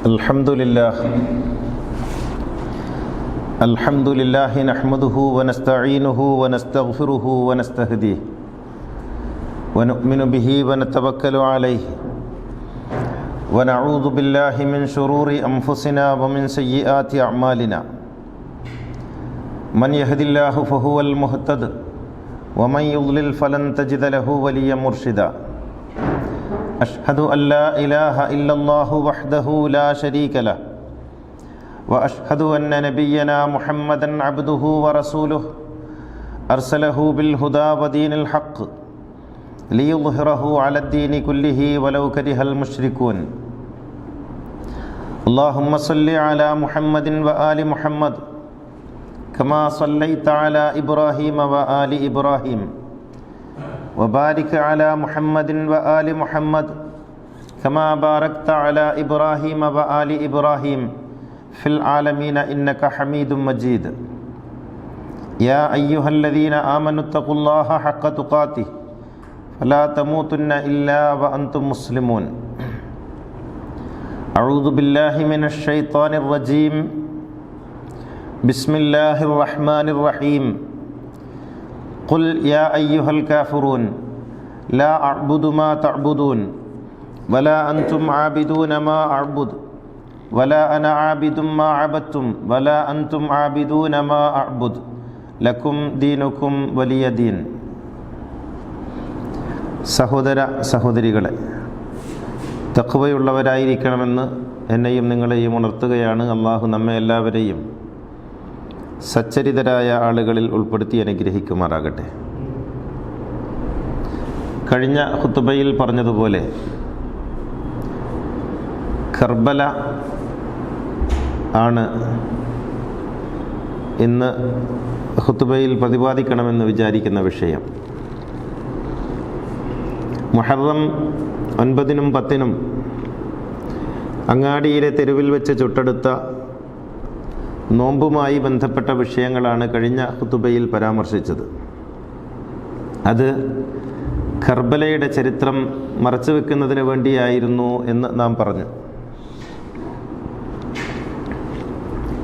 الحمد لله الحمد لله نحمده ونستعينه ونستغفره ونستهديه ونؤمن به ونتوكل عليه ونعوذ بالله من شرور انفسنا ومن سيئات اعمالنا من يهد الله فهو المهتد ومن يضلل فلن تجد له وليا مرشدا أشهد أن لا إله إلا الله وحده لا شريك له وأشهد أن نبينا محمدا عبده ورسوله أرسله بالهدى ودين الحق ليظهره على الدين كله ولو كره المشركون اللهم صل على محمد وآل محمد كما صليت على إبراهيم وآل إبراهيم وبارك على محمد وآل محمد كما باركت على إبراهيم وآل إبراهيم في العالمين إنك حميد مجيد يا أيها الذين آمنوا اتقوا الله حق تقاته فلا تموتن إلا وأنتم مسلمون أعوذ بالله من الشيطان الرجيم بسم الله الرحمن الرحيم قل يا أيها الكافرون لا أعبد ما تعبدون ولا أنتم عابدون ما أعبد ولا أنا عابد ما عبدتم ولا أنتم عابدون ما أعبد لكم دينكم ولي دين സഹോദര സഹോദരികളെ തക്കുവയുള്ളവരായിരിക്കണമെന്ന് എന്നെയും നിങ്ങളെയും ഉണർത്തുകയാണ് അള്ളാഹു നമ്മെ എല്ലാവരെയും സച്ചരിതരായ ആളുകളിൽ ഉൾപ്പെടുത്തി അനുഗ്രഹിക്കുമാറാകട്ടെ. കഴിഞ്ഞ ഹുത്തുബയിൽ പറഞ്ഞതുപോലെ കർബല ആണ് ഇന്ന് ഹുത്തുബയിൽ പ്രതിപാദിക്കണമെന്ന് വിചാരിക്കുന്ന വിഷയം. മുഹറം ഒൻപതിനും പത്തിനും അങ്ങാടിയിലെ തെരുവിൽ വെച്ച് ചുട്ടെടുത്ത നോമ്പുമായി ബന്ധപ്പെട്ട വിഷയങ്ങളാണ് കഴിഞ്ഞ കുത്തുബയിൽ പരാമർശിച്ചത്. അത് കർബലയുടെ ചരിത്രം മറച്ചു വെക്കുന്നതിന് വേണ്ടിയായിരുന്നു എന്ന് നാം പറഞ്ഞു.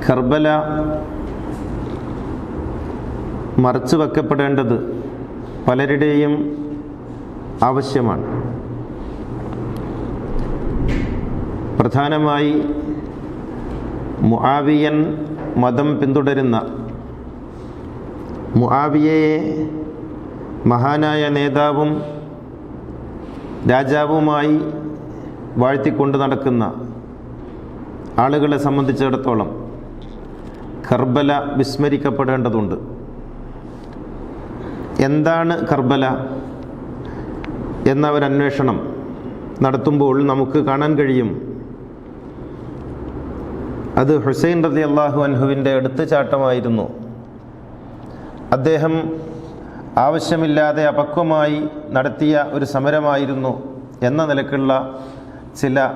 കർബല മറച്ചു വെക്കപ്പെടേണ്ടത് പലരുടെയും ആവശ്യമാണ്. പ്രധാനമായി മുആവിയൻ മതം പിന്തുടരുന്ന മുആവിയയെ മഹാനായ നേതാവും രാജാവുമായി വാഴ്ത്തിക്കൊണ്ട് നടക്കുന്ന ആളുകളെ സംബന്ധിച്ചിടത്തോളം കർബല വിസ്മരിക്കപ്പെടേണ്ടതുണ്ട്. എന്താണ് കർബല എന്ന ഒരു അന്വേഷണം നടത്തുമ്പോൾ നമുക്ക് കാണാൻ കഴിയും. അത് ഹുസൈൻ റതി അള്ളാഹു അൻഹുവിന്റെ എടുത്തുചാട്ടമായിരുന്നു അദ്ദേഹം ആവശ്യമില്ലാതെ അപക്വമായി നടത്തിയ ഒരു സമരമായിരുന്നു എന്ന നിലക്കുള്ള ചില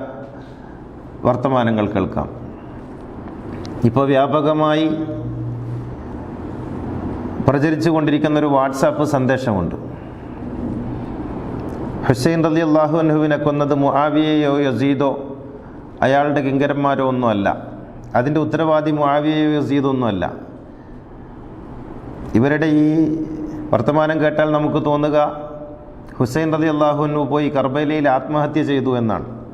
വർത്തമാനങ്ങൾ കേൾക്കാം. ഇപ്പോൾ വ്യാപകമായി പ്രചരിച്ചു കൊണ്ടിരിക്കുന്ന ഒരു വാട്സാപ്പ് സന്ദേശമുണ്ട്. ഹുസൈൻ റലി അള്ളാഹു അൻഹുവിനെ കൊന്നത് മുആവിയയോ യസീദോ അയാളുടെ കിങ്കരന്മാരോ ഒന്നുമല്ല. അതിന്റെ ഉത്തരവാദി മുആവിയയോ യസീദോ ഒന്നുമല്ല ഇവരുടെ ഈ വർത്തമാനം കേട്ടാൽ നമുക്ക് തോന്നുക ഹുസൈൻ റതി അള്ളാഹുനു പോയി കർബലയിൽ ആത്മഹത്യ ചെയ്തു എന്നാണ്.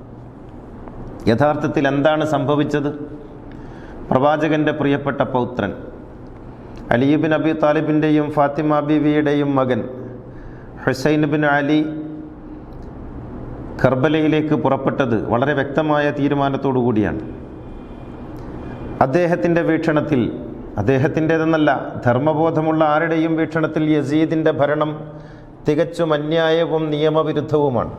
യഥാർത്ഥത്തിൽ എന്താണ് സംഭവിച്ചത്? പ്രവാചകന്റെ പ്രിയപ്പെട്ട പൗത്രൻ അലിബിൻ അബി താലിബിന്റെയും ഫാത്തിമ ബിബിയുടെയും മകൻ ഹുസൈൻ ബിൻ അലി കർബലയിലേക്ക് പുറപ്പെട്ടത് വളരെ വ്യക്തമായ തീരുമാനത്തോടു കൂടിയാണ്. അദ്ദേഹത്തിന്റെ വീക്ഷണത്തിൽ അദ്ദേഹത്തിന്റെതെന്നല്ല ധർമ്മബോധമുള്ള ആരുടെയും വീക്ഷണത്തിൽ യസീദിന്റെ ഭരണം തികച്ചും അന്യായവും നിയമവിരുദ്ധവുമാണ്.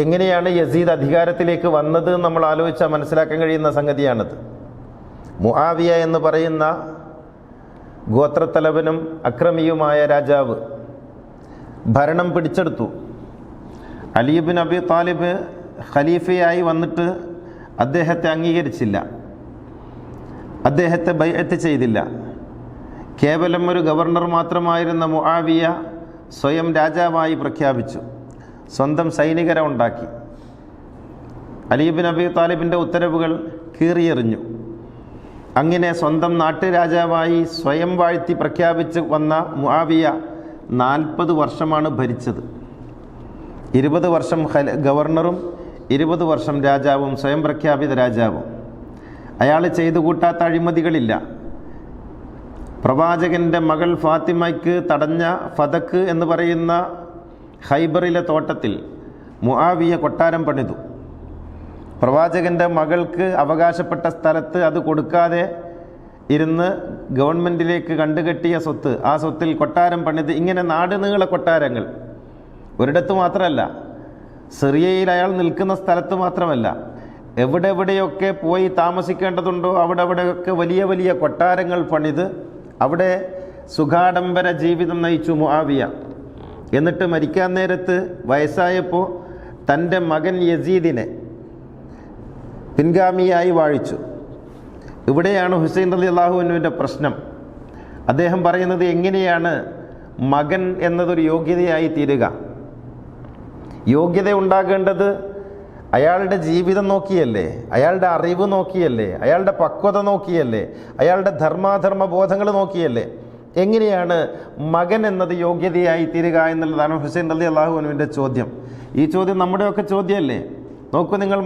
എങ്ങനെയാണ് യസീദ് അധികാരത്തിലേക്ക് വന്നത് നമ്മൾ ആലോചിച്ചാൽ മനസ്സിലാക്കാൻ കഴിയുന്ന സംഗതിയാണത്. മുആവിയ എന്ന് പറയുന്ന ഗോത്രത്തലവനും അക്രമിയുമായ രാജാവ് ഭരണം പിടിച്ചെടുത്തു. അലീബിൻ അബി താലിബ് ഖലീഫയായി വന്നിട്ട് അദ്ദേഹത്തെ അംഗീകരിച്ചില്ല. അദ്ദേഹത്തെ ബൈഅത്ത് ചെയ്തില്ല. കേവലം ഒരു ഗവർണർ മാത്രമായിരുന്ന മുആവിയ സ്വയം രാജാവായി പ്രഖ്യാപിച്ചു. സ്വന്തം സൈനികരെ ഉണ്ടാക്കി. അലീബിൻ അബി താലിബിന്റെ ഉത്തരവുകൾ കീറിയെറിഞ്ഞു. അങ്ങനെ സ്വന്തം നാട്ടുരാജാവായി സ്വയം വാഴ്ത്തി പ്രഖ്യാപിച്ച് വന്ന മുആവിയ നാൽപ്പത് വർഷമാണ് ഭരിച്ചത്. ഇരുപത് വർഷം ഗവർണറും ഇരുപത് വർഷം രാജാവും സ്വയം പ്രഖ്യാപിത രാജാവും. അയാൾ ചെയ്തു കൂട്ടാത്ത അഴിമതികളില്ല. പ്രവാചകന്റെ മകൾ ഫാത്തിമയ്ക്ക് തടഞ്ഞ ഫതക്ക് എന്ന് പറയുന്ന ഹൈബറിലെ തോട്ടത്തിൽ മുആവിയ കൊട്ടാരം പണിതു. പ്രവാചകന്റെ മകൾക്ക് അവകാശപ്പെട്ട സ്ഥലത്ത് അത് കൊടുക്കാതെ ഇരുന്ന് ഗവൺമെന്റിലേക്ക് കണ്ടുകെട്ടിയ സ്വത്ത് ആ സ്വത്തിൽ കൊട്ടാരം പണിത് ഇങ്ങനെ നാടുനീള കൊട്ടാരങ്ങൾ. ഒരിടത്ത് മാത്രമല്ല സിറിയയിൽ അയാൾ നിൽക്കുന്ന സ്ഥലത്ത് മാത്രമല്ല എവിടെ എവിടെയൊക്കെ പോയി താമസിക്കേണ്ടതുണ്ടോ അവിടെ അവിടെയൊക്കെ വലിയ വലിയ കൊട്ടാരങ്ങൾ പണിത് അവിടെ സുഖാഡംബര ജീവിതം നയിച്ചു മുആവിയ. എന്നിട്ട് മരിക്കാൻ നേരത്ത് വയസ്സായപ്പോൾ തന്റെ മകൻ യസീദിനെ പിൻഗാമിയായി വാഴിച്ചു. ഇവിടെയാണ് ഹുസൈൻ അലി അള്ളാഹുവിനുവിന്റെ പ്രശ്നം. അദ്ദേഹം പറയുന്നത് എങ്ങനെയാണ് മകൻ എന്നതൊരു യോഗ്യതയായി തീരുക. യോഗ്യത ഉണ്ടാകേണ്ടത് അയാളുടെ ജീവിതം നോക്കിയല്ലേ അയാളുടെ അറിവ് നോക്കിയല്ലേ അയാളുടെ പക്വത നോക്കിയല്ലേ അയാളുടെ ധർമാധർമ്മ ബോധങ്ങൾ നോക്കിയല്ലേ? എങ്ങനെയാണ് മകൻ എന്നത് യോഗ്യതയായി തീരുക എന്നുള്ളതാണ് ഹുസൈൻ അലി അള്ളാഹുവിനുവിന്റെ ചോദ്യം. ഈ ചോദ്യം നമ്മുടെയൊക്കെ ചോദ്യമല്ലേ? നോക്കൂ നിങ്ങൾ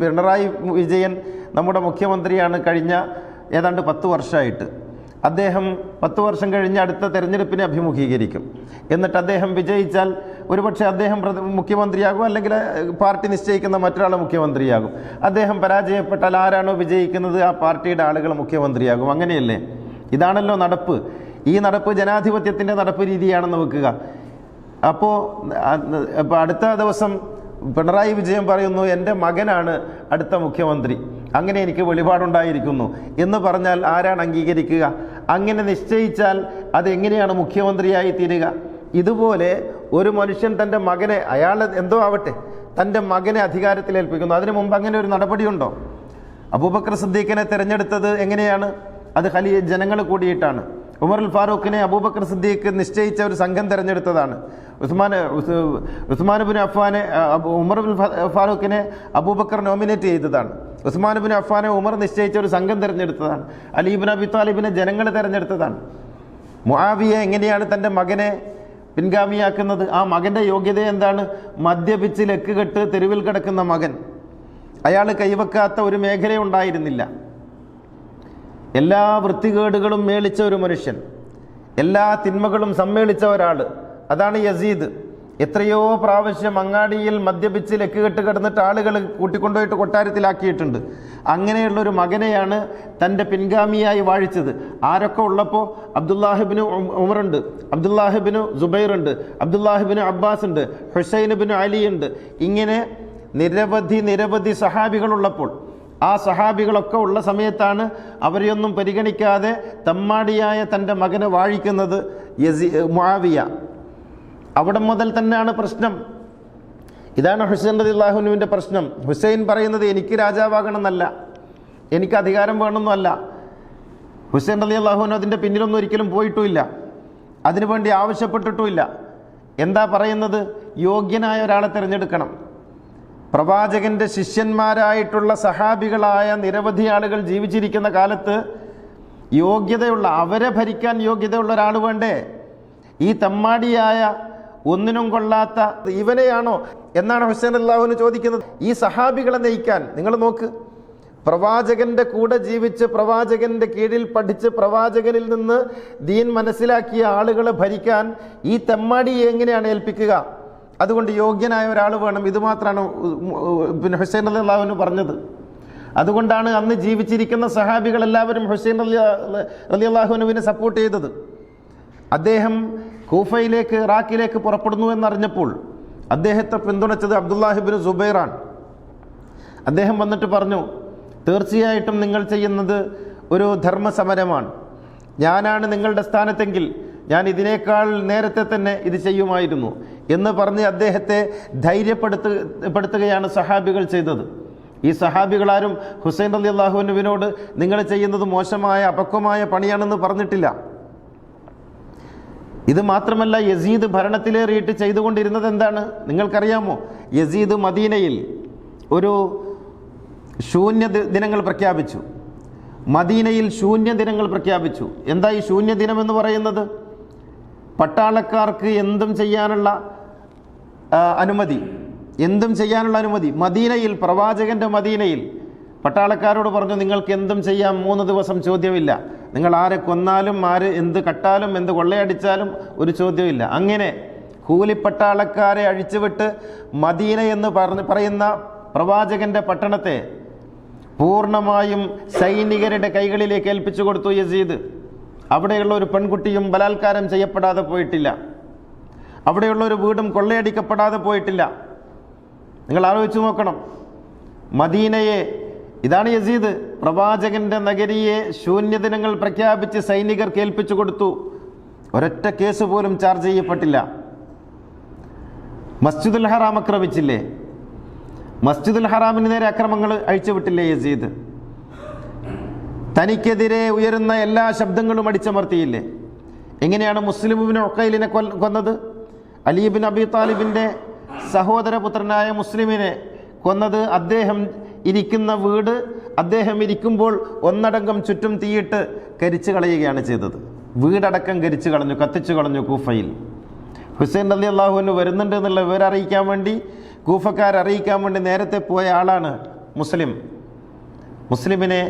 പിണറായി വിജയൻ നമ്മുടെ മുഖ്യമന്ത്രിയാണ് കഴിഞ്ഞ ഏതാണ്ട് പത്ത് വർഷമായിട്ട്. അദ്ദേഹം പത്ത് വർഷം കഴിഞ്ഞ് അടുത്ത തെരഞ്ഞെടുപ്പിനെ അഭിമുഖീകരിക്കും. എന്നിട്ട് അദ്ദേഹം വിജയിച്ചാൽ ഒരുപക്ഷെ അദ്ദേഹം മുഖ്യമന്ത്രിയാകും അല്ലെങ്കിൽ പാർട്ടി നിശ്ചയിക്കുന്ന മറ്റൊരാൾ മുഖ്യമന്ത്രിയാകും. അദ്ദേഹം പരാജയപ്പെട്ടാൽ ആരാണോ വിജയിക്കുന്നത്? ആ പാർട്ടിയുടെ ആളുകൾ മുഖ്യമന്ത്രിയാകും. അങ്ങനെയല്ലേ? ഇതാണല്ലോ നടപ്പ്. ഈ നടപ്പ് ജനാധിപത്യത്തിന്റെ നടപ്പ് രീതിയാണെന്ന് വെക്കുക. അപ്പോൾ അപ്പോൾ അടുത്ത ദിവസം പിണറായി വിജയൻ പറയുന്നു എന്റെ മകനാണ് അടുത്ത മുഖ്യമന്ത്രി. അങ്ങനെ എനിക്ക് വെളിപാടുണ്ടായിരിക്കുന്നു. എന്ന് പറഞ്ഞാൽ ആരാണ് അംഗീകരിക്കുക? അങ്ങനെ നിശ്ചയിച്ചാൽ അതെങ്ങനെയാണ് മുഖ്യമന്ത്രിയായി തീരുക? ഇതുപോലെ ഒരു മനുഷ്യൻ തന്റെ മകനെ അയാൾ എന്തോ ആവട്ടെ തന്റെ മകനെ അധികാരത്തിൽ ഏൽപ്പിക്കുന്നു. അതിനു മുമ്പ് അങ്ങനെ ഒരു നടപടിയുണ്ടോ അബൂബക്കർ സിദ്ദീഖിനെ തിരഞ്ഞെടുത്തത് എങ്ങനെയാണ്? അത് ഖലീ ജനങ്ങൾ കൂടിയിട്ടാണ്. ഉമറുൽ ഫാറൂഖിനെ അബൂബക്കർ സിദ്ദീഖ് നിശ്ചയിച്ച ഒരു സംഘം തിരഞ്ഞെടുത്തതാണ്. ഉസ്മാൻ ഉസ്മാനുബിൻ അഫ്ഫാനെ ഉമറുൽ ഫാറൂഖിനെ അബൂബക്കർ നോമിനേറ്റ് ചെയ്തതാണ്. ഉസ്മാൻ ബിൻ അഫ്ഫാനെ ഉമർ നിശ്ചയിച്ച ഒരു സംഘം തിരഞ്ഞെടുത്തതാണ്. അലീബിൻ അബി താലിബിനെ ജനങ്ങൾ തിരഞ്ഞെടുത്തതാണ്. മുആവിയ എങ്ങനെയാണ് തന്റെ മകനെ പിൻഗാമിയാക്കുന്നത് ആ മകന്റെ യോഗ്യത എന്താണ്? മദ്യപിച്ച് ലക്കുകെട്ട് തെരുവിൽ കിടക്കുന്ന മകൻ. അയാൾ കൈവക്കാത്ത ഒരു മേഖല ഉണ്ടായിരുന്നില്ല. എല്ലാ വൃത്തികേടുകളും മേളിച്ച ഒരു മനുഷ്യൻ. എല്ലാ തിന്മകളും സമ്മേളിച്ച ഒരാൾ അതാണ് യസീദ്. എത്രയോ പ്രാവശ്യം അങ്ങാടിയിൽ മദ്യപിച്ച് ലെക്കുകെട്ട് കിടന്നിട്ട് ആളുകൾ കൂട്ടിക്കൊണ്ടുപോയിട്ട് കൊട്ടാരത്തിലാക്കിയിട്ടുണ്ട്. അങ്ങനെയുള്ള ഒരു മകനെയാണ് തന്റെ പിൻഗാമിയായി വാഴിച്ചത്. ആരൊക്കെ ഉള്ളപ്പോൾ അബ്ദുല്ലാഹിബിന് ഉമറുണ്ട് അബ്ദുല്ലാഹിബിന് ജുബൈറുണ്ട് അബ്ദുല്ലാഹിബിന് അബ്ബാസ് ഉണ്ട് ഹുസൈനുബിന് അലി ഉണ്ട് ഇങ്ങനെ നിരവധി നിരവധി സഹാബികളുള്ളപ്പോൾ ആ സഹാബികളൊക്കെ ഉള്ള സമയത്താണ് അവരെയൊന്നും പരിഗണിക്കാതെ തമ്മാടിയായ തന്റെ മകനെ വാഴിക്കുന്നത് യസി മുആവിയ. അവിടെ മുതൽ തന്നെയാണ് പ്രശ്നം. ഇതാണ് ഹുസൈൻ റതി അള്ളാഹുനുവിന്റെ പ്രശ്നം. ഹുസൈൻ പറയുന്നത് എനിക്ക് രാജാവാകണമെന്നല്ല എനിക്ക് അധികാരം വേണമെന്നല്ല ഹുസൈൻ റതി അള്ളാഹുവിന് അതിന്റെ പിന്നിലൊന്നും ഒരിക്കലും പോയിട്ടുമില്ല അതിനുവേണ്ടി ആവശ്യപ്പെട്ടിട്ടുമില്ല. എന്താ പറയുന്നത്? യോഗ്യനായ ഒരാളെ തിരഞ്ഞെടുക്കണം. പ്രവാചകന്റെ ശിഷ്യന്മാരായിട്ടുള്ള സഹാബികളായ നിരവധി ആളുകൾ ജീവിച്ചിരിക്കുന്ന കാലത്ത് യോഗ്യതയുള്ള അവരെ ഭരിക്കാൻ യോഗ്യതയുള്ള ഒരാൾ വേണ്ടേ? ഈ തമ്മാടിയായ ഒന്നിനും കൊള്ളാത്ത ഇവനെയാണോ എന്നാണ് ഹുസൈൻ അള്ളാഹുവിന് ചോദിക്കുന്നത്. ഈ സഹാബികളെ നയിക്കാൻ നിങ്ങൾ നോക്ക്. പ്രവാചകന്റെ കൂടെ ജീവിച്ച് പ്രവാചകന്റെ കീഴിൽ പഠിച്ച് പ്രവാചകനിൽ നിന്ന് ദീൻ മനസ്സിലാക്കിയ ആളുകളെ ഭരിക്കാൻ ഈ തെമ്മാടിയെ എങ്ങനെയാണ് ഏൽപ്പിക്കുക? അതുകൊണ്ട് യോഗ്യനായ ഒരാൾ വേണം. ഇത് മാത്രമാണ് പിന്നെ ഹുസൈൻ അലി അള്ളാഹുവിന് പറഞ്ഞത്. അതുകൊണ്ടാണ് അന്ന് ജീവിച്ചിരിക്കുന്ന സഹാബികൾ എല്ലാവരും ഹുസൈൻ അലി അലി അള്ളാഹുനുവിനെ സപ്പോർട്ട് ചെയ്തത്. അദ്ദേഹം കൂഫയിലേക്ക് ഇറാഖിലേക്ക് പുറപ്പെടുന്നു എന്നറിഞ്ഞപ്പോൾ അദ്ദേഹത്തെ പിന്തുണച്ചത് അബ്ദുല്ലാഹിബിൻ സുബൈറാണ്. അദ്ദേഹം വന്നിട്ട് പറഞ്ഞു തീർച്ചയായിട്ടും നിങ്ങൾ ചെയ്യുന്നത് ഒരു ധർമ്മസമരമാണ്. ഞാനാണ് നിങ്ങളുടെ സ്ഥാനത്തെങ്കിൽ ഞാൻ ഇതിനേക്കാൾ നേരത്തെ തന്നെ ഇത് ചെയ്യുമായിരുന്നു എന്ന് പറഞ്ഞ് അദ്ദേഹത്തെ ധൈര്യപ്പെടുത്തപ്പെടുത്തുകയാണ് സഹാബികൾ ചെയ്തത്. ഈ സഹാബികളാരും ഹുസൈൻ അലി അള്ളാഹുവിനോട് നിങ്ങൾ ചെയ്യുന്നത് മോശമായ അപക്വമായ പണിയാണെന്ന് പറഞ്ഞിട്ടില്ല. ഇത് മാത്രമല്ല യസീദ് ഭരണത്തിലേറിയിട്ട് ചെയ്തുകൊണ്ടിരുന്നത് എന്താണ്? നിങ്ങൾക്കറിയാമോ? യസീദ് മദീനയിൽ ഒരു ശൂന്യ ദിനങ്ങൾ പ്രഖ്യാപിച്ചു. മദീനയിൽ ശൂന്യ ദിനങ്ങൾ പ്രഖ്യാപിച്ചു. എന്താ ഈ ശൂന്യ ദിനം എന്ന് പറയുന്നത്? പട്ടാളക്കാർക്ക് എന്തും ചെയ്യാനുള്ള അനുമതി. എന്തും ചെയ്യാനുള്ള അനുമതി. മദീനയിൽ പ്രവാചകന്റെ മദീനയിൽ പട്ടാളക്കാരോട് പറഞ്ഞു നിങ്ങൾക്ക് എന്തും ചെയ്യാം മൂന്ന് ദിവസം ചോദ്യമില്ല. നിങ്ങൾ ആരെ കൊന്നാലും ആര് എന്ത് കട്ടാലും എന്ത് കൊള്ളയടിച്ചാലും ഒരു ചോദ്യമില്ല. അങ്ങനെ കൂലിപ്പട്ടാളക്കാരെ അഴിച്ചുവിട്ട് മദീന എന്ന് പറഞ്ഞ് പറയുന്ന പ്രവാചകന്റെ പട്ടണത്തെ പൂർണമായും സൈനികരുടെ കൈകളിലേക്ക് ഏൽപ്പിച്ചു കൊടുത്തു യസീദ്. അവിടെയുള്ള ഒരു പെൺകുട്ടിയും ബലാത്കാരം ചെയ്യപ്പെടാതെ പോയിട്ടില്ല. അവിടെയുള്ള ഒരു വീടും കൊള്ളയടിക്കപ്പെടാതെ പോയിട്ടില്ല. നിങ്ങൾ ആലോചിച്ച് നോക്കണം. മദീനയെ ഇതാണ് യസീദ്. പ്രവാചകന്റെ നഗരിയെ ശൂന്യദിനങ്ങൾ പ്രഖ്യാപിച്ച് സൈനികർ കേൾപ്പിച്ചു കൊടുത്തു. ഒരൊറ്റ കേസ് പോലും ചാർജ് ചെയ്യപ്പെട്ടില്ല. മസ്ജിദുൽ ഹറാം ആക്രമിച്ചില്ലേ? മസ്ജിദുൽ ഹറാമിന് നേരെ അക്രമങ്ങൾ അഴിച്ചുവിട്ടില്ലേ യസീദ്? തനിക്കെതിരെ ഉയരുന്ന എല്ലാ ശബ്ദങ്ങളും അടിച്ചമർത്തിയില്ലേ? എങ്ങനെയാണ് മുസ്ലിമിനെ ഒക്കയിലിനെ കൊൽ- കൊന്നത്? അലീബിൻ അബി താലിബിന്റെ സഹോദരപുത്രനായ മുസ്ലിമിനെ കൊന്നത് അദ്ദേഹം ഇരിക്കുന്ന വീട് അദ്ദേഹം ഇരിക്കുമ്പോൾ ഒന്നടങ്കം ചുറ്റും തീയിട്ട് കരിച്ചു കളയുകയാണ് ചെയ്തത്. വീടടക്കം കരിച്ചു കളഞ്ഞു കത്തിച്ചു കളഞ്ഞു കൂഫയിൽ. ഹുസൈൻ അലി അള്ളാഹുവിന് വരുന്നുണ്ട് എന്നുള്ള വിവരം അറിയിക്കാൻ വേണ്ടി കൂഫക്കാർ അറിയിക്കാൻ വേണ്ടി നേരത്തെ പോയ ആളാണ് മുസ്ലിം. മുസ്ലിമിനെ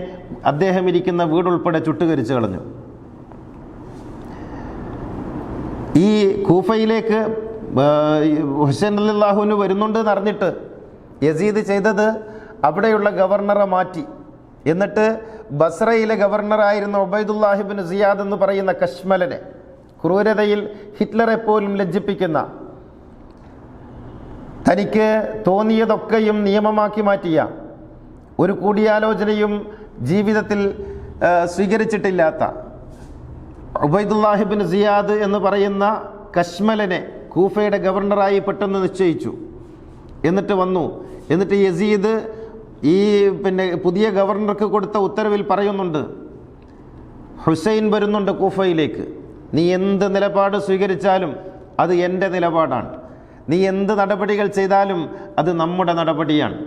അദ്ദേഹം ഇരിക്കുന്ന വീടുൾപ്പെടെ ചുട്ടുകരിച്ചു കളഞ്ഞു. ഈ കൂഫയിലേക്ക് ഹുസൈൻ അലി അള്ളാഹുവിന് വരുന്നുണ്ട് എന്നറിഞ്ഞിട്ട് യസീദ് ചെയ്തത് അവിടെയുള്ള ഗവർണറെ മാറ്റി. എന്നിട്ട് ബസ്രയിലെ ഗവർണറായിരുന്ന ഒബൈദുല്ലാഹിബിൻ സിയാദ് എന്ന് പറയുന്ന കശ്മലനെ. ക്രൂരതയിൽ ഹിറ്റ്ലറെ പോലും ലജ്ജിപ്പിക്കുന്ന. തനിക്ക് തോന്നിയതൊക്കെയും നിയമമാക്കി മാറ്റിയ. ഒരു കൂടിയാലോചനയും ജീവിതത്തിൽ സ്വീകരിച്ചിട്ടില്ലാത്ത. ഉബൈദുല്ലാഹിബിൻ സിയാദ് എന്ന് പറയുന്ന കശ്മലനെ കൂഫയുടെ ഗവർണറായി പെട്ടെന്ന് നിശ്ചയിച്ചു. എന്നിട്ട് വന്നു. എന്നിട്ട് യസീദ് ഈ പിന്നെ പുതിയ ഗവർണർക്ക് കൊടുത്ത ഉത്തരവിൽ പറയുന്നുണ്ട്. ഹുസൈൻ വരുന്നുണ്ട് കൂഫയിലേക്ക്. നീ എന്ത് നിലപാട് സ്വീകരിച്ചാലും അത് എന്റെ നിലപാടാണ്. നീ എന്ത് നടപടികൾ ചെയ്താലും അത് നമ്മുടെ നടപടിയാണ്.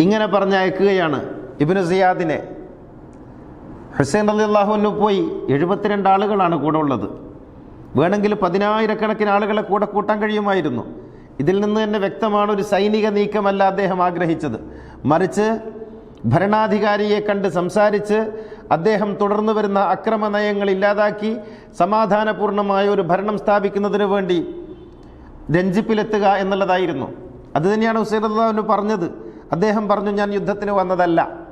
ഇങ്ങനെ പറഞ്ഞയക്കുകയാണ് ഇബിന് സിയാദിനെ. ഹുസൈൻ അലി അള്ളാഹുവിന് പോയി എഴുപത്തിരണ്ട് ആളുകളാണ് കൂടെ ഉള്ളത്. വേണമെങ്കിൽ പതിനായിരക്കണക്കിന് ആളുകളെ കൂടെ കൂട്ടാൻ കഴിയുമായിരുന്നു. ഇതിൽ നിന്ന് തന്നെ വ്യക്തമാണ് ഒരു സൈനിക നീക്കമല്ല അദ്ദേഹം ആഗ്രഹിച്ചത്. മറിച്ച് ഭരണാധികാരിയെ കണ്ട് സംസാരിച്ച് അദ്ദേഹം തുടർന്നു വരുന്ന അക്രമ നയങ്ങൾ ഇല്ലാതാക്കി സമാധാനപൂർണമായ ഒരു ഭരണം സ്ഥാപിക്കുന്നതിന് വേണ്ടി രഞ്ജിപ്പിലെത്തുക എന്നുള്ളതായിരുന്നു. അത് തന്നെയാണ് ഹുസൈൻ പറഞ്ഞത്. അദ്ദേഹം പറഞ്ഞു ഞാൻ യുദ്ധത്തിന് വന്നതല്ല.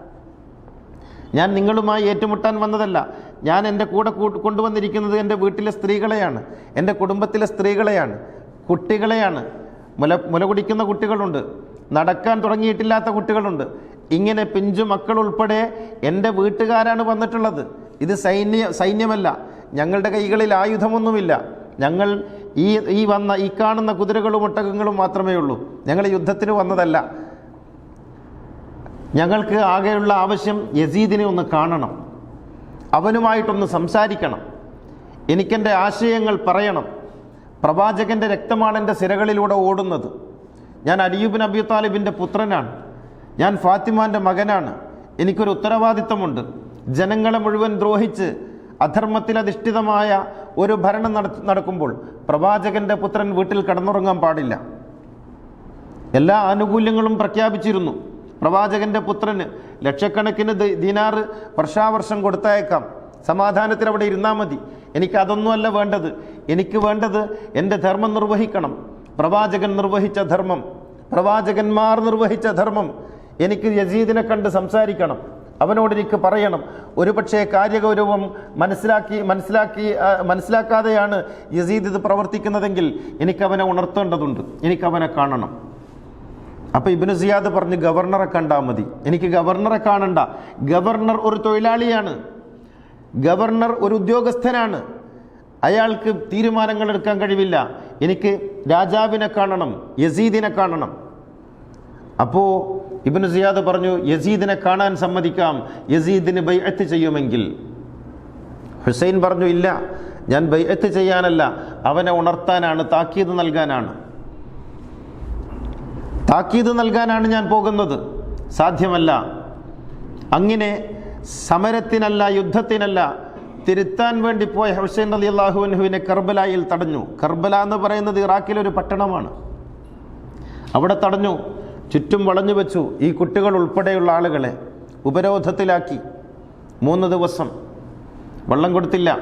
ഞാൻ നിങ്ങളുമായി ഏറ്റുമുട്ടാൻ വന്നതല്ല. ഞാൻ എന്റെ കൂടെ കൊണ്ടുവന്നിരിക്കുന്നത് എന്റെ വീട്ടിലെ സ്ത്രീകളെയാണ്. എന്റെ കുടുംബത്തിലെ സ്ത്രീകളെയാണ്. കുട്ടികളെയാണ്. മുല മുല കുടിക്കുന്ന കുട്ടികളുണ്ട്. നടക്കാൻ തുടങ്ങിയിട്ടില്ലാത്ത കുട്ടികളുണ്ട്. ഇങ്ങനെ പിഞ്ചു മക്കൾ ഉൾപ്പെടെ എന്റെ വീട്ടുകാരാണ് വന്നിട്ടുള്ളത്. ഇത് സൈന്യ സൈന്യമല്ല. ഞങ്ങളുടെ കൈകളിൽ ആയുധമൊന്നുമില്ല. ഞങ്ങൾ ഈ ഈ വന്ന ഈ കാണുന്ന കുതിരകളും ഒട്ടകങ്ങളും മാത്രമേ ഉള്ളൂ. ഞങ്ങൾ യുദ്ധത്തിന് വന്നതല്ല. ഞങ്ങൾക്ക് ആകെയുള്ള ആവശ്യം യസീദിനെ ഒന്ന് കാണണം. അവനുമായിട്ടൊന്ന് സംസാരിക്കണം. എനിക്കെന്റെ ആശയങ്ങൾ പറയണം. പ്രവാചകന്റെ രക്തമാണ് എന്റെ സിരകളിലൂടെ ഓടുന്നത്. ഞാൻ അലിയുബിൻ അബി താലിബിന്റെ പുത്രനാണ്. ഞാൻ ഫാത്തിമാന്റെ മകനാണ്. എനിക്കൊരു ഉത്തരവാദിത്തമുണ്ട്. ജനങ്ങളെ മുഴുവൻ ദ്രോഹിച്ച് അധർമ്മത്തിലധിഷ്ഠിതമായ ഒരു ഭരണം നട- നടക്കുമ്പോൾ പ്രവാചകന്റെ പുത്രൻ വീട്ടിൽ കടന്നുറങ്ങാൻ പാടില്ല. എല്ലാ ആനുകൂല്യങ്ങളും പ്രഖ്യാപിച്ചിരുന്നു. പ്രവാചകന്റെ പുത്രന് ലക്ഷക്കണക്കിന് ദിനാറ് വർഷാവർഷം കൊടുത്തയക്കാം. സമാധാനത്തിൽ അവിടെ ഇരുന്നാൽ മതി. എനിക്ക് അതൊന്നുമല്ല വേണ്ടത്. എനിക്ക് വേണ്ടത് എന്റെ ധർമ്മം നിർവഹിക്കണം. പ്രവാചകൻ നിർവഹിച്ച ധർമ്മം പ്രവാചകന്മാർ നിർവഹിച്ച ധർമ്മം. എനിക്ക് യസീദിനെ കണ്ട് സംസാരിക്കണം അവനോട് എനിക്ക് പറയണം. ഒരുപക്ഷെ കാര്യഗൗരവം മനസ്സിലാക്കി മനസ്സിലാക്കി മനസ്സിലാക്കാതെയാണ് യസീദ് ഇത് പ്രവർത്തിക്കുന്നതെങ്കിൽ എനിക്കവനെ ഉണർത്തേണ്ടതുണ്ട്. എനിക്കവനെ കാണണം. അപ്പോൾ ഇബിന് സിയാദ് പറഞ്ഞ് ഗവർണറെ കണ്ടാൽ മതി. എനിക്ക് ഗവർണറെ കാണണ്ട. ഗവർണർ ഒരു തൊഴിലാളിയാണ്. ഗവർണർ ഒരു ഉദ്യോഗസ്ഥനാണ്. അയാൾക്ക് തീരുമാനങ്ങൾ എടുക്കാൻ കഴിവില്ല. എനിക്ക് രാജാവിനെ കാണണം യസീദിനെ കാണണം. അപ്പോൾ ഇബിന് സിയാദ് പറഞ്ഞു യസീദിനെ കാണാൻ സമ്മതിക്കാം യസീദിന് ബൈഅത്ത് ചെയ്യുമെങ്കിൽ. ഹുസൈൻ പറഞ്ഞു ഇല്ല ഞാൻ ബൈഅത്ത് ചെയ്യാനല്ല അവനെ ഉണർത്താനാണ് താക്കീത് നൽകാനാണ്. താക്കീത് നൽകാനാണ് ഞാൻ പോകുന്നത്. സാധ്യമല്ല. അങ്ങനെ സമരത്തിനല്ല യുദ്ധത്തിനല്ല തിരുത്താൻ വേണ്ടി പോയ ഹുസൈൻ അലി അള്ളാഹുവിനെ കർബലായിൽ തടഞ്ഞു. കർബല എന്ന് പറയുന്നത് ഇറാഖിലെ ഒരു പട്ടണമാണ്. അവിടെ തടഞ്ഞു. ചുറ്റും വളഞ്ഞു വെച്ചു ഈ കുട്ടികൾ ഉൾപ്പെടെയുള്ള ആളുകളെ ഉപരോധത്തിലാക്കി. മൂന്ന് ദിവസം വെള്ളം കൊടുത്തില്ല.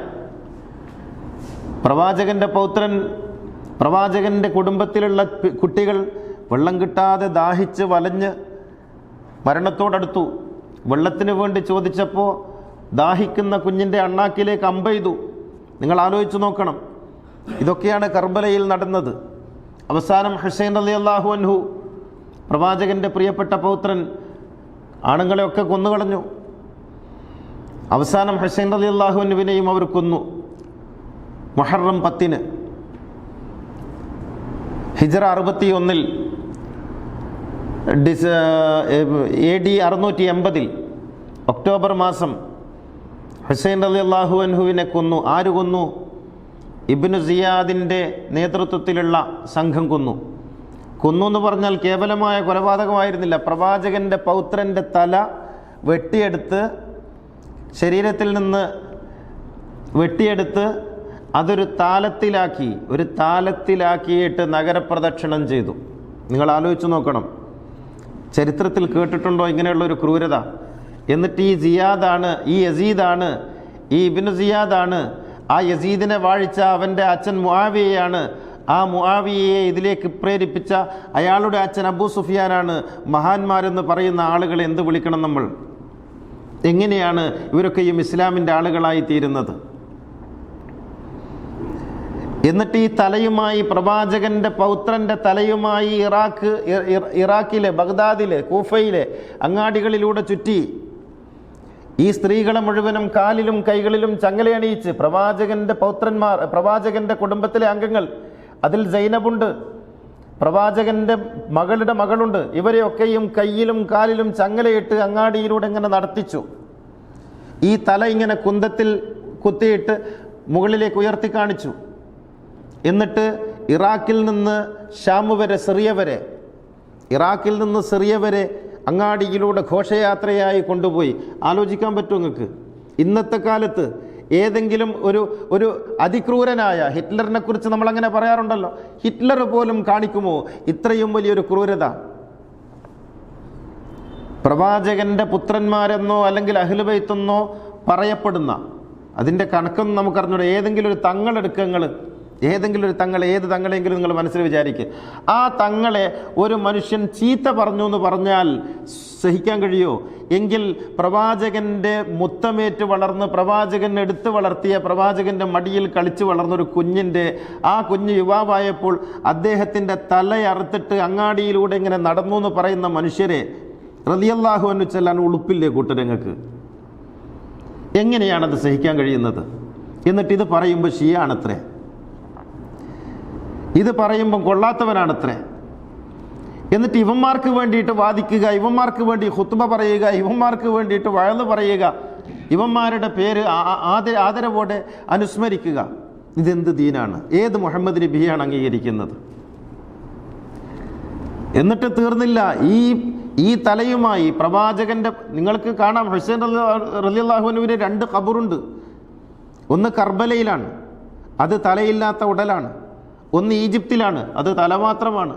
പ്രവാചകന്റെ പൗത്രൻ പ്രവാചകന്റെ കുടുംബത്തിലുള്ള കുട്ടികൾ വെള്ളം കിട്ടാതെ ദാഹിച്ച് വലഞ്ഞ് മരണത്തോടടുത്തു. വെള്ളത്തിന് വേണ്ടി ചോദിച്ചപ്പോൾ ദാഹിക്കുന്ന കുഞ്ഞിന്റെ അണ്ണാക്കിലേക്ക് അമ്പെയ്തു നിങ്ങൾ ആലോചിച്ച് നോക്കണം. ഇതൊക്കെയാണ് കർബലയിൽ നടന്നത്. അവസാനം ഹുസൈൻ അലി അള്ളാഹു അൻഹു പ്രവാചകന്റെ പ്രിയപ്പെട്ട പൗത്രൻ ആണുങ്ങളെയൊക്കെ കൊന്നുകളഞ്ഞു. അവസാനം ഹുസൈൻ അലി അൻഹുവിനെയും അവർ കൊന്നു. മുഹറം പത്തിന്. ഹിജറ അറുപത്തി ഒന്നിൽ ഡിസ എ ഡി അറുന്നൂറ്റി എൺപതിൽ ഒക്ടോബർ മാസം ഹുസൈൻ അലി അള്ളാഹു അൻഹുവിനെ കൊന്നു. ആര് കൊന്നു? ഇബ്നു സിയാദിന്റെ നേതൃത്വത്തിലുള്ള സംഘം കൊന്നു. കൊന്നു എന്ന് പറഞ്ഞാൽ കേവലമായ കൊലപാതകമായിരുന്നില്ല. പ്രവാചകന്റെ പൗത്രന്റെ തല വെട്ടിയെടുത്ത് ശരീരത്തിൽ നിന്ന് വെട്ടിയെടുത്ത് അതൊരു താലത്തിലാക്കി ഒരു താലത്തിലാക്കിയിട്ട് നഗരപ്രദക്ഷിണം ചെയ്തു. നിങ്ങൾ ആലോചിച്ച് നോക്കണം. ചരിത്രത്തിൽ കേട്ടിട്ടുണ്ടോ ഇങ്ങനെയുള്ള ഒരു ക്രൂരത? എന്നിട്ട് ഈ സിയാദാണ് ഈ യസീദാണ് ഈ ഇബിനു സിയാദാണ്. ആ യസീദിനെ വാഴിച്ച അവന്റെ അച്ഛൻ മുആവിയയാണ്. ആ മുആവിയയെ ഇതിലേക്ക് പ്രേരിപ്പിച്ച അയാളുടെ അച്ഛൻ അബൂ സുഫിയാനാണ്. മഹാന്മാരെന്ന് പറയുന്ന ആളുകളെ എന്ത് വിളിക്കണം നമ്മൾ? എങ്ങനെയാണ് ഇവരൊക്കെയും ഇസ്ലാമിന്റെ ആളുകളായി തീരുന്നത്? എന്നിട്ട് ഈ തലയുമായി പ്രവാചകന്റെ പൗത്രന്റെ തലയുമായി ഇറാഖ് ഇറാഖിലെ ബഗ്ദാദിലെ കൂഫയിലെ അങ്ങാടികളിലൂടെ ചുറ്റി ഈ സ്ത്രീകളെ മുഴുവനും കാലിലും കൈകളിലും ചങ്ങലയണിയിച്ച് പ്രവാചകന്റെ പൗത്രന്മാർ പ്രവാചകന്റെ കുടുംബത്തിലെ അംഗങ്ങൾ അതിൽ ജൈനബുണ്ട് പ്രവാചകന്റെ മകളുടെ മകളുണ്ട്. ഇവരെയൊക്കെയും കയ്യിലും കാലിലും ചങ്ങലയിട്ട് അങ്ങാടിയിലൂടെ ഇങ്ങനെ നടത്തിച്ചു. ഈ തല ഇങ്ങനെ കുന്തത്തിൽ കുത്തിയിട്ട് മുകളിലേക്ക് ഉയർത്തി കാണിച്ചു. എന്നിട്ട് ഇറാഖിൽ നിന്ന് ഷാമു വരെ സിറിയ വരെ. ഇറാഖിൽ നിന്ന് സിറിയ വരെ അങ്ങാടിയിലൂടെ ഘോഷയാത്രയായി കൊണ്ടുപോയി. ആലോചിക്കാൻ പറ്റും നിങ്ങൾക്ക്? ഇന്നത്തെ കാലത്ത് ഏതെങ്കിലും ഒരു ഒരു അതിക്രൂരനായ ഹിറ്റ്ലറിനെ കുറിച്ച് നമ്മൾ അങ്ങനെ പറയാറുണ്ടല്ലോ. ഹിറ്റ്ലർ പോലും കാണിക്കുമോ? ഇത്രയും വലിയൊരു ക്രൂരത. പ്രവാചകന്റെ പുത്രന്മാരെന്നോ അല്ലെങ്കിൽ അഹിലുബൈത്തെന്നോ പറയപ്പെടുന്ന അതിന്റെ കണക്കൊന്നും നമുക്കറിഞ്ഞൂടെ. ഏതെങ്കിലും ഒരു തങ്ങളെടുക്കങ്ങൾ ഏതെങ്കിലും ഒരു തങ്ങളെ ഏത് തങ്ങളെങ്കിലും നിങ്ങൾ മനസ്സിൽ വിചാരിക്കുക ആ തങ്ങളെ ഒരു മനുഷ്യൻ ചീത്ത പറഞ്ഞു എന്ന് പറഞ്ഞാൽ സഹിക്കാൻ കഴിയുമോ എങ്കിൽ പ്രവാചകന്റെ മുത്തമേറ്റ് വളർന്ന് പ്രവാചകൻ എടുത്തു വളർത്തിയ പ്രവാചകന്റെ മടിയിൽ കളിച്ചു വളർന്നൊരു കുഞ്ഞിന്റെ ആ കുഞ്ഞ് യുവാവായപ്പോൾ അദ്ദേഹത്തിന്റെ തലയറുത്തിട്ട് അങ്ങാടിയിലൂടെ ഇങ്ങനെ നടന്നു എന്ന് പറയുന്ന മനുഷ്യരെ റതിയല്ലാഹു എന്ന് ചെല്ലാൻ ഉളുപ്പില്ലേ കൂട്ടരങ്ങൾക്ക് എങ്ങനെയാണത് സഹിക്കാൻ കഴിയുന്നത്? എന്നിട്ട് ഇത് പറയുമ്പോൾ ഷിയാണത്രേ ഇത് പറയുമ്പം കൊള്ളാത്തവനാണത്രേ. എന്നിട്ട് ഇവന്മാർക്ക് വേണ്ടിയിട്ട് വാദിക്കുക ഇവന്മാർക്ക് വേണ്ടി ഹുത്തുബ പറയുക ഇവന്മാർക്ക് വേണ്ടിയിട്ട് വഴന്ന് പറയുക ഇവന്മാരുടെ പേര് ആദര ആദരവോടെ അനുസ്മരിക്കുക. ഇതെന്ത് ദീനാണ്? ഏത് മുഹമ്മദ് നബിയാണ് അംഗീകരിക്കുന്നത്? എന്നിട്ട് തീർന്നില്ല. ഈ ഈ തലയുമായി പ്രവാചകന്റെ നിങ്ങൾക്ക് കാണാം ഹുസൈൻ റലിയല്ലാഹുവിന് രണ്ട് ഖബറുണ്ട്. ഒന്ന് കർബലയിലാണ് അത് തലയില്ലാത്ത ഉടലാണ്. ഒന്ന് ഈജിപ്തിലാണ് അത് തല മാത്രമാണ്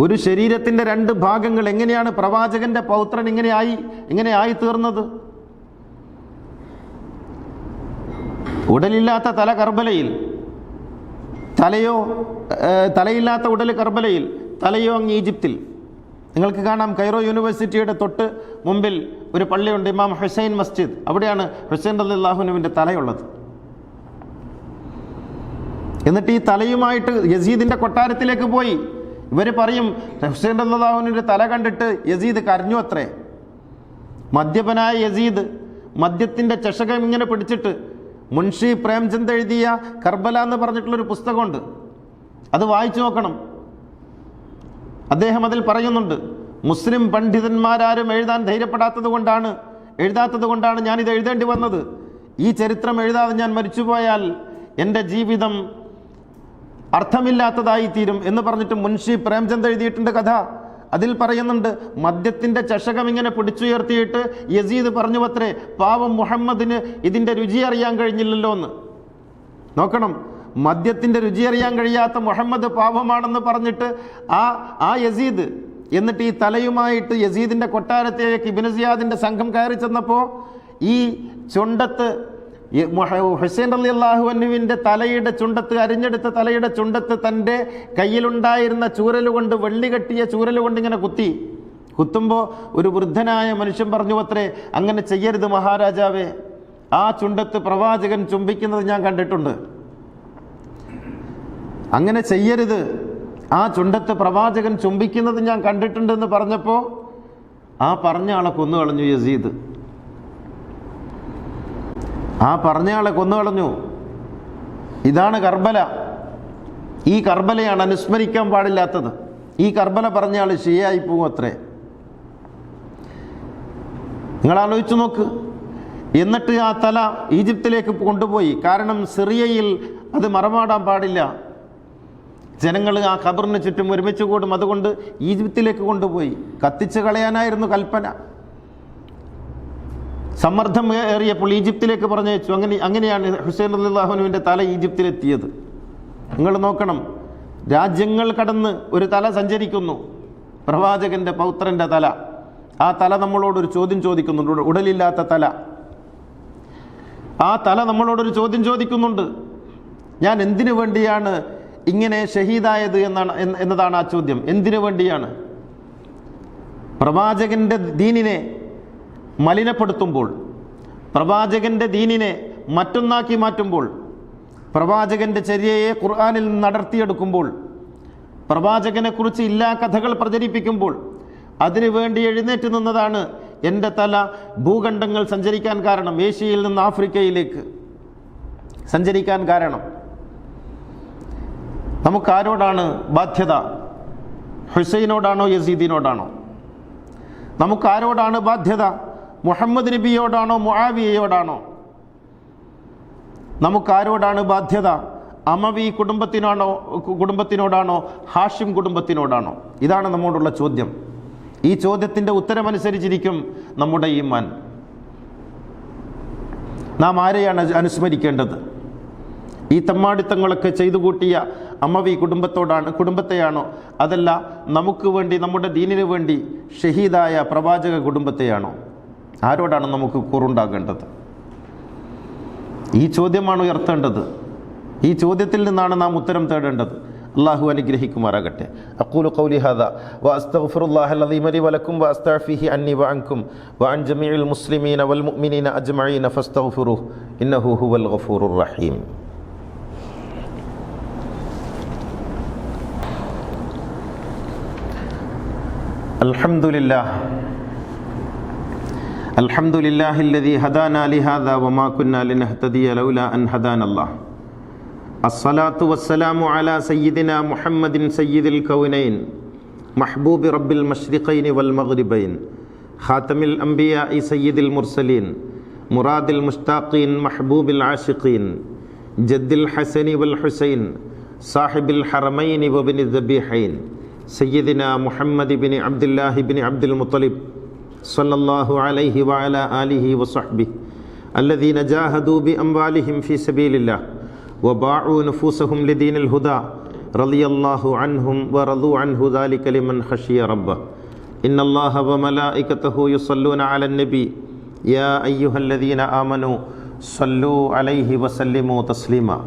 ഒരു ശരീരത്തിന്റെ രണ്ട് ഭാഗങ്ങൾ എങ്ങനെയാണ് പ്രവാചകന്റെ പൗത്രൻ ഇങ്ങനെയായി ഇങ്ങനെയായി തീർന്നത്? ഉടലില്ലാത്ത തല കർബലയിൽ തലയോ തലയില്ലാത്ത ഉടൽ കർബലയിൽ തലയോ അങ്ങ് ഈജിപ്തിൽ. നിങ്ങൾക്ക് കാണാം കൈറോ യൂണിവേഴ്സിറ്റിയുടെ തൊട്ട് മുമ്പിൽ ഒരു പള്ളിയുണ്ട് ഇമാം ഹുസൈൻ മസ്ജിദ്. അവിടെയാണ് ഹുസൈൻ അള്ളാഹുനുവിന്റെ തലയുള്ളത്. എന്നിട്ട് ഈ തലയുമായിട്ട് യസീദിന്റെ കൊട്ടാരത്തിലേക്ക് പോയി. ഇവർ പറയും ഹുസൈൻ അള്ളാഹുവിന്റെ തല കണ്ടിട്ട് യസീദ് കരഞ്ഞു അത്രേ. മദ്യപനായ യസീദ് മദ്യത്തിന്റെ ചഷകം ഇങ്ങനെ പിടിച്ചിട്ട് മുൻഷി പ്രേംചന്ദ് എഴുതിയ കർബല എന്ന് പറഞ്ഞിട്ടുള്ളൊരു പുസ്തകമുണ്ട്. അത് വായിച്ചു നോക്കണം. അദ്ദേഹം അതിൽ പറയുന്നുണ്ട് മുസ്ലിം പണ്ഡിതന്മാരാരും എഴുതാൻ ധൈര്യപ്പെടാത്തത് കൊണ്ടാണ് എഴുതാത്തത് കൊണ്ടാണ് ഞാനിത് എഴുതേണ്ടി വന്നത്. ഈ ചരിത്രം എഴുതാതെ ഞാൻ മരിച്ചുപോയാൽ എന്റെ ജീവിതം അർത്ഥമില്ലാത്തതായി തീരും എന്ന് പറഞ്ഞിട്ട് മുൻഷി പ്രേംചന്ദ് എഴുതിയിട്ടുണ്ട് കഥ. അതിൽ പറയുന്നുണ്ട് മദ്യത്തിന്റെ ചഷകം ഇങ്ങനെ പിടിച്ചുയർത്തിയിട്ട് യസീദ് പറഞ്ഞു അത്രേ പാവം മുഹമ്മദിന് ഇതിന്റെ രുചി അറിയാൻ കഴിഞ്ഞില്ലല്ലോ എന്ന് നോക്കണം മദ്യത്തിന്റെ രുചി അറിയാൻ കഴിയാത്ത മുഹമ്മദ് പാപമാണെന്ന് പറഞ്ഞിട്ട് ആ ആ യസീദ് എന്നിട്ട് ഈ തലയുമായിട്ട് യസീദിന്റെ കൊട്ടാരത്തിലേക്ക് ഇബിന് സിയാദിന്റെ സംഘം കയറി ചെന്നപ്പോൾ ഈ ചുണ്ടത്ത് ഹുസൈൻ അലി അള്ളാഹുവിന്റെ തലയുടെ ചുണ്ടത്ത് അരിഞ്ഞെടുത്ത തലയുടെ ചുണ്ടത്ത് തന്റെ കയ്യിലുണ്ടായിരുന്ന ചൂരൽ കൊണ്ട് വെള്ളി കെട്ടിയ ചൂരൽ കൊണ്ട് ഇങ്ങനെ കുത്തി. കുത്തുമ്പോൾ ഒരു വൃദ്ധനായ മനുഷ്യൻ പറഞ്ഞു അത്രേ അങ്ങനെ ചെയ്യരുത് മഹാരാജാവേ. ആ ചുണ്ടത്ത് പ്രവാചകൻ ചുംബിക്കുന്നത് ഞാൻ കണ്ടിട്ടുണ്ട്. അങ്ങനെ ചെയ്യരുത്. ആ ചുണ്ടത്ത് പ്രവാചകൻ ചുംബിക്കുന്നത് ഞാൻ കണ്ടിട്ടുണ്ടെന്ന് പറഞ്ഞപ്പോൾ ആ പറഞ്ഞ ആളെ കൊന്നു കളഞ്ഞു യസീദ്. ആ പറഞ്ഞയാളെ കൊന്നുകളഞ്ഞു കൊന്നു കളഞ്ഞു. ഇതാണ് കർബല. ഈ കർബലയാണ് അനുസ്മരിക്കാൻ പാടില്ലാത്തത്. ഈ കർബല പറഞ്ഞയാൾ ശരിയായി പോകും അത്രേ. നിങ്ങൾ ആലോചിച്ച് നോക്ക്. എന്നിട്ട് ആ തല ഈജിപ്തിലേക്ക് കൊണ്ടുപോയി. കാരണം സിറിയയിൽ അത് മറമാടാൻ പാടില്ല. ജനങ്ങൾ ആ ഖബറിന് ചുറ്റും ഒരുമിച്ച് കൂടും. അതുകൊണ്ട് ഈജിപ്തിലേക്ക് കൊണ്ടുപോയി. കത്തിച്ച് കളയാനായിരുന്നു കൽപ്പന. സമ്മർദ്ദം ഏറിയപ്പോൾ ഈജിപ്തിലേക്ക് പറഞ്ഞയച്ചു. അങ്ങനെ അങ്ങനെയാണ് ഹുസൈൻ അള്ളാഹുനുവിന്റെ തല ഈജിപ്തിലെത്തിയത്. നിങ്ങൾ നോക്കണം രാജ്യങ്ങൾ കടന്ന് ഒരു തല സഞ്ചരിക്കുന്നു. പ്രവാചകന്റെ പൗത്രന്റെ തല. ആ തല നമ്മളോടൊരു ചോദ്യം ചോദിക്കുന്നുണ്ട്. ഉടലില്ലാത്ത തല. ആ തല നമ്മളോടൊരു ചോദ്യം ചോദിക്കുന്നുണ്ട്. ഞാൻ എന്തിനു വേണ്ടിയാണ് ഇങ്ങനെ ഷഹീദായത് എന്നാണ് എന്ന് എന്നതാണ് ആ ചോദ്യം. എന്തിനു വേണ്ടിയാണ്? പ്രവാചകന്റെ ദീനിനെ മലിനപ്പെടുത്തുമ്പോൾ പ്രവാചകന്റെ ദീനിനെ മറ്റൊന്നാക്കി മാറ്റുമ്പോൾ പ്രവാചകന്റെ ചര്യയെ ഖുർആാനിൽ നിന്ന് അടർത്തിയെടുക്കുമ്പോൾ പ്രവാചകനെക്കുറിച്ച് ഇല്ലാ കഥകൾ പ്രചരിപ്പിക്കുമ്പോൾ അതിനുവേണ്ടി എഴുന്നേറ്റ് നിന്നതാണ് എന്റെ തല ഭൂഖണ്ഡങ്ങൾ സഞ്ചരിക്കാൻ കാരണം ഏഷ്യയിൽ നിന്ന് ആഫ്രിക്കയിലേക്ക് സഞ്ചരിക്കാൻ കാരണം. നമുക്കാരോടാണ് ബാധ്യത? ഹുസൈനോടാണോ യസീദിനോടാണോ? നമുക്കാരോടാണ് ബാധ്യത? മുഹമ്മദ് നബിയോടാണോ മുആവിയയോടാണോ? നമുക്കാരോടാണ് ബാധ്യത? അമവി കുടുംബത്തിനാണോ കുടുംബത്തിനോടാണോ ഹാഷിം കുടുംബത്തിനോടാണോ? ഇതാണ് നമ്മോടുള്ള ചോദ്യം. ഈ ചോദ്യത്തിന്റെ ഉത്തരമനുസരിച്ചിരിക്കും നമ്മുടെ ഈമാൻ. നാം ആരെയാണ് അനുസ്മരിക്കേണ്ടത്? ഈ തമ്മാടിത്തങ്ങളൊക്കെ ചെയ്തു കൂട്ടിയ അമ്മവി കുടുംബത്തോടാണ് കുടുംബത്തെയാണോ? അതല്ല നമുക്ക് വേണ്ടി നമ്മുടെ ദീനിനു വേണ്ടി ഷഹീദായ പ്രവാചക കുടുംബത്തെയാണോ? ആരോടാണ് നമുക്ക് കുറുണ്ടാകേണ്ടത്? ഈ ചോദ്യമാണ് ഉയർത്തേണ്ടത്. ഈ ചോദ്യത്തിൽ നിന്നാണ് നാം ഉത്തരം തേടേണ്ടത്. അള്ളാഹു അനുഗ്രഹിക്കുമാറാകട്ടെ. അക്കൂലു കൗലി ഹദ വ മലി വലക്കും വ അന്നി വ അൻകും വ അൻ ജമീഇൽ മുസ്ലിമീന വൽ മുഅ്മിനീന അജ്മഈന ഫസ്തഗ്ഫിറുഹു ഇന്നഹു ഹുവൽ ഗഫൂറുർ റഹീം. അൽഹംദുലില്ലാഹ്. الحمد لله الذي هدانا لهذا وما كنا لنهتدي لولا أن هدانا الله الصلاة والسلام على سيدنا محمد سيد الكونين محبوب رب المشرقين والمغربين خاتم الأنبياء سيد المرسلين مراد المشتاقين محبوب العاشقين جد الحسن والحسين صاحب الحرمين وابن الذبيحين سيدنا محمد بن عبد الله بن عبد المطلب صلى الله عليه وعلى آله وصحبه الذين جاهدوا بأموالهم في سبيل الله وباعوا نفوسهم لدين الهدى رضي الله عنهم ورضوا عنه ذلك لمن خشي ربه إن الله وملائكته يصلون على النبي يا أيها الذين آمنوا صلوا عليه وسلموا تسليما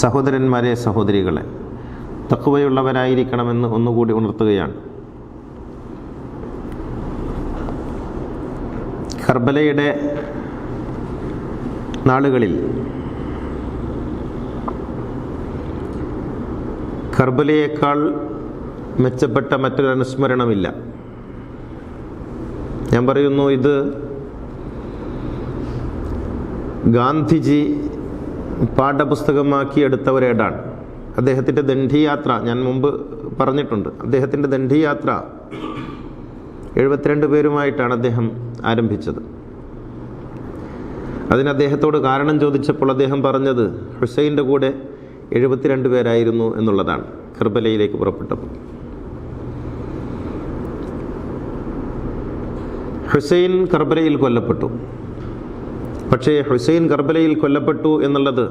സഹോദരന്മാരെ സഹോദരികളെ തക്കുവയുള്ളവരായിരിക്കണമെന്ന് ഒന്നുകൂടി ഉണർത്തുകയാണ് കർബലയുടെ നാളുകളിൽ കർബലയേക്കാൾ മെച്ചപ്പെട്ട മറ്റൊരു അനുസ്മരണമില്ല. ഞാൻ പറയുന്നു ഇത് ഗാന്ധിജി പാഠപുസ്തകമാക്കി എടുത്തവരേടാണ് അദ്ദേഹത്തിന്റെ ദണ്ഡിയാത്ര ഞാൻ മുമ്പ് പറഞ്ഞിട്ടുണ്ട്. അദ്ദേഹത്തിന്റെ ദണ്ഡിയാത്ര എഴുപത്തിരണ്ട് പേരുമായിട്ടാണ് അദ്ദേഹം ആരംഭിച്ചത്. അതിന് അദ്ദേഹത്തോട് കാരണം ചോദിച്ചപ്പോൾ അദ്ദേഹം പറഞ്ഞത് ഹുസൈന്റെ കൂടെ എഴുപത്തിരണ്ട് പേരായിരുന്നു എന്നുള്ളതാണ് കർബലയിലേക്ക് പുറപ്പെട്ടപ്പോൾ. ഹുസൈൻ കർബലയിൽ കൊല്ലപ്പെട്ടു. പക്ഷേ ഹുസൈൻ കർബലയിൽ കൊല്ലപ്പെട്ടു എന്നുള്ളത്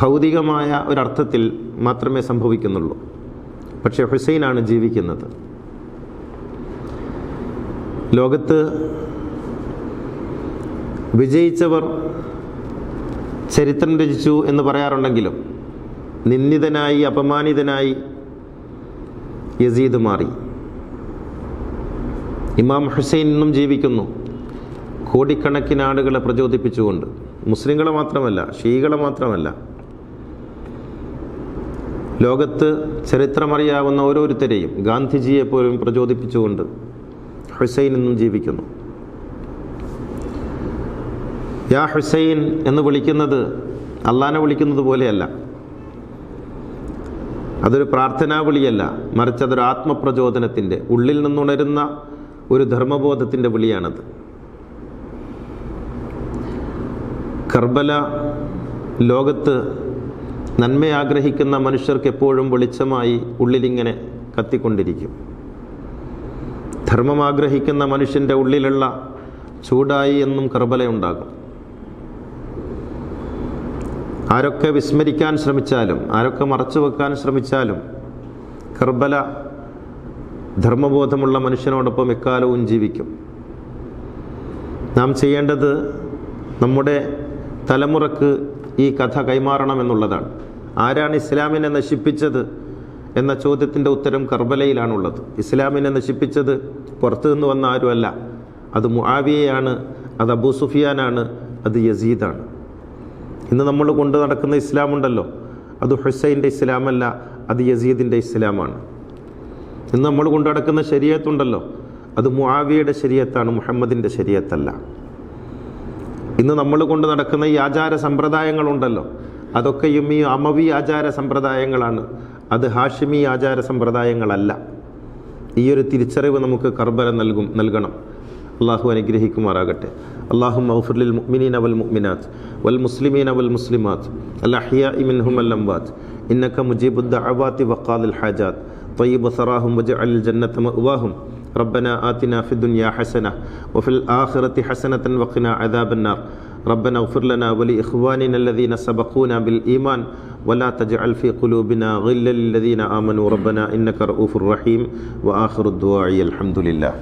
ഭൗതികമായ ഒരർത്ഥത്തിൽ മാത്രമേ സംഭവിക്കുന്നുള്ളൂ. പക്ഷേ ഹുസൈനാണ് ജീവിക്കുന്നത്. ലോകത്ത് വിജയിച്ചവർ ചരിത്രം രചിച്ചു എന്ന് പറയാറുണ്ടെങ്കിലും നിന്ദിതനായി അപമാനിതനായി യസീദ് മാറി. ഇമാം ഹുസൈൻ ഇന്നും ജീവിക്കുന്നു. കോടിക്കണക്കിന് ആളുകളെ പ്രചോദിപ്പിച്ചുകൊണ്ട്. മുസ്ലിങ്ങളെ മാത്രമല്ല ഷീകളെ മാത്രമല്ല. ലോകത്ത് ചരിത്രമറിയാവുന്ന ഓരോരുത്തരെയും ഗാന്ധിജിയെപ്പോലും പ്രചോദിപ്പിച്ചുകൊണ്ട് ഹുസൈൻ എന്നും ജീവിക്കുന്നു. യാ ഹുസൈൻ എന്ന് വിളിക്കുന്നത് അള്ളാനെ വിളിക്കുന്നത് പോലെയല്ല. അതൊരു പ്രാർത്ഥനാ വിളിയല്ല. മറിച്ച് അതൊരു ആത്മപ്രചോദനത്തിന്റെ ഉള്ളിൽ നിന്നുണരുന്ന ഒരു ധർമ്മബോധത്തിന്റെ വിളിയാണത്. കർബല ലോകത്ത് നന്മ ആഗ്രഹിക്കുന്ന മനുഷ്യർക്ക് എപ്പോഴും വെളിച്ചമായി ഉള്ളിലിങ്ങനെ കത്തിക്കൊണ്ടിരിക്കും. ധർമ്മം ആഗ്രഹിക്കുന്ന മനുഷ്യന്റെ ഉള്ളിലുള്ള ചൂടായി എന്നും കർബലയുണ്ടാകും ആരൊക്കെ വിസ്മരിക്കാൻ ശ്രമിച്ചാലും ആരൊക്കെ മറച്ചു വെക്കാൻ ശ്രമിച്ചാലും കർബല ധർമ്മബോധമുള്ള മനുഷ്യനോടൊപ്പം എക്കാലവും ജീവിക്കും. നാം ചെയ്യേണ്ടത് നമ്മുടെ തലമുറയ്ക്ക് ഈ കഥ കൈമാറണമെന്നുള്ളതാണ് ആരാണ് ഇസ്ലാമിനെ നശിപ്പിച്ചത്? എന്ന ചോദ്യത്തിന്റെ ഉത്തരം കർബലയിലാണുള്ളത്. ഇസ്ലാമിനെ നശിപ്പിച്ചത് പുറത്തു നിന്ന് വന്ന ആരുമല്ല. അത് മുആവിയയാണ് അത് അബൂ സുഫിയാനാണ് അത് യസീദാണ്. ഇന്ന് നമ്മൾ കൊണ്ടു നടക്കുന്ന ഇസ്ലാമുണ്ടല്ലോ അത് ഹുസൈന്റെ ഇസ്ലാമല്ല അത് യസീദിന്റെ ഇസ്ലാമാണ്. ഇന്ന് നമ്മൾ കൊണ്ടു നടക്കുന്ന ശരീരത്തുണ്ടല്ലോ അത് മുആവിയുടെ ശരീരത്താണ് മുഹമ്മദിന്റെ ശരീരത്തല്ല ഇന്ന് നമ്മൾ കൊണ്ട് നടക്കുന്ന ഈ ആചാര സമ്പ്രദായങ്ങളുണ്ടല്ലോ. അതൊക്കെയും ഈ അമവി ആചാര സമ്പ്രദായങ്ങളാണ് അത് ഹാഷിമി ആചാര സമ്പ്രദായങ്ങളല്ല ഈ ഒരു തിരിച്ചറിവ് നമുക്ക് കർബല നൽകും നൽകണം അള്ളാഹു അനുഗ്രഹിക്കുമാറാകട്ടെ അള്ളാഹു മൗഫുലിൽ മുഅ്മിനീന വൽ മുഅ്മിനാത്ത് വൽ മുസ്ലിമീന വൽ മുസ്ലിമാത്ത് അൽ അഹ്യാഇ മിൻഹും അൽ അംവാത്ത് ഇന്നക മുജീബുദ് ദഅവാതി വഖാദിൽ ഹാജാത്ത് طيب ثراهم واجعل الجنة مأواهم ربنا آتنا في الدنيا حسنة وفي الآخرة حسنة وقنا عذاب النار ربنا اغفر لنا ولإخواننا الذين سبقونا بالإيمان ولا تجعل في قلوبنا غلا للذين آمنوا. ربنا إنك رؤوف رحيم. وآخر الدعاء الحمد لله.